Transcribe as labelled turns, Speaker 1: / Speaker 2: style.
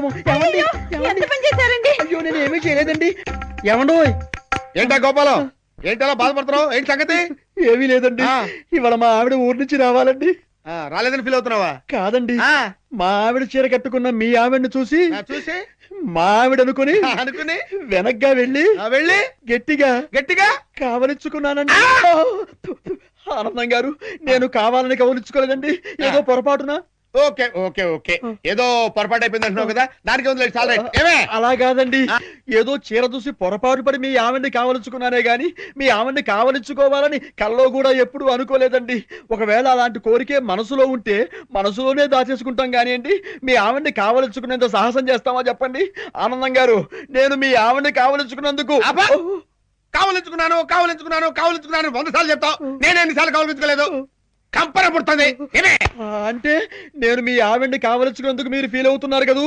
Speaker 1: ఏమండి?
Speaker 2: అయ్యో,
Speaker 1: ఏమండి?
Speaker 2: ఎంత పని చేశారండి?
Speaker 1: అయ్యో నేను ఏమీ చేయలేదండి. ఏమండో?
Speaker 3: ఏంటా గోపాలం? ఏంటలా బాధపడుతున్నావు? ఏంటి సంగతి?
Speaker 1: ఏమీ లేదండి.
Speaker 3: ఆ.
Speaker 1: ఇవాళ మా ఆవిడ ఊరి నుంచి రావాలండి.
Speaker 3: ఆ, రాలేదని ఫీల్ అవుతున్నావా?
Speaker 1: కాదండి.
Speaker 3: ఆ,
Speaker 1: మా ఆవిడ చీర కట్టుకున్న మీ ఆవిడని చూసి
Speaker 3: ఆ, చూసి?
Speaker 1: మా ఆవిడ అనుకుని
Speaker 3: ఆ, అనుకుని?
Speaker 1: వెనక్గా వెళ్ళి
Speaker 3: ఆ, వెళ్ళి?
Speaker 1: గట్టిగా
Speaker 3: గట్టిగా?
Speaker 1: కావలించుకున్నానండి ఆనందం గారు నేను కావాలని కవలించుకోలేదండి ఏదో పొరపాటున
Speaker 3: ఓకే ఓకే ఓకే. ఏదో పొరపాటు అయిపోయింది అంటున్నావు కదా దానికి ఉంది చాలా ఏమే?
Speaker 1: అలా కాదండి. ఏదో చీర చూసి పొరపాటు పడి మీ ఆవిడ్ని కావలించుకున్నానే గాని మీ ఆవిడ్ని కావలించుకోవాలని కల్లో కూడా ఎప్పుడు అనుకోలేదండి. ఒకవేళ అలాంటి కోరికే మనసులో ఉంటే మనసులోనే దాచేసుకుంటాం కానివ్వండి మీ ఆవిడ్ని కావలించుకునేంత సాహసం చేస్తామా చెప్పండి? ఆనందం గారు నేను మీ ఆవిడ్ని కావలించుకున్నందుకు
Speaker 3: అబ్బా! కావలించుకున్నాను కావలించుకున్నాను కావలించుకున్నాను. వంద సార్లు చెప్తావు. నేను ఎన్నిసార్లు కావలించుకోలేదు. కంపర పుడుతుంది.
Speaker 1: అంటే నేను మీ ఆవిడ్ని కావలించుకున్నందుకు మీరు ఫీల్ అవుతున్నారు కదూ?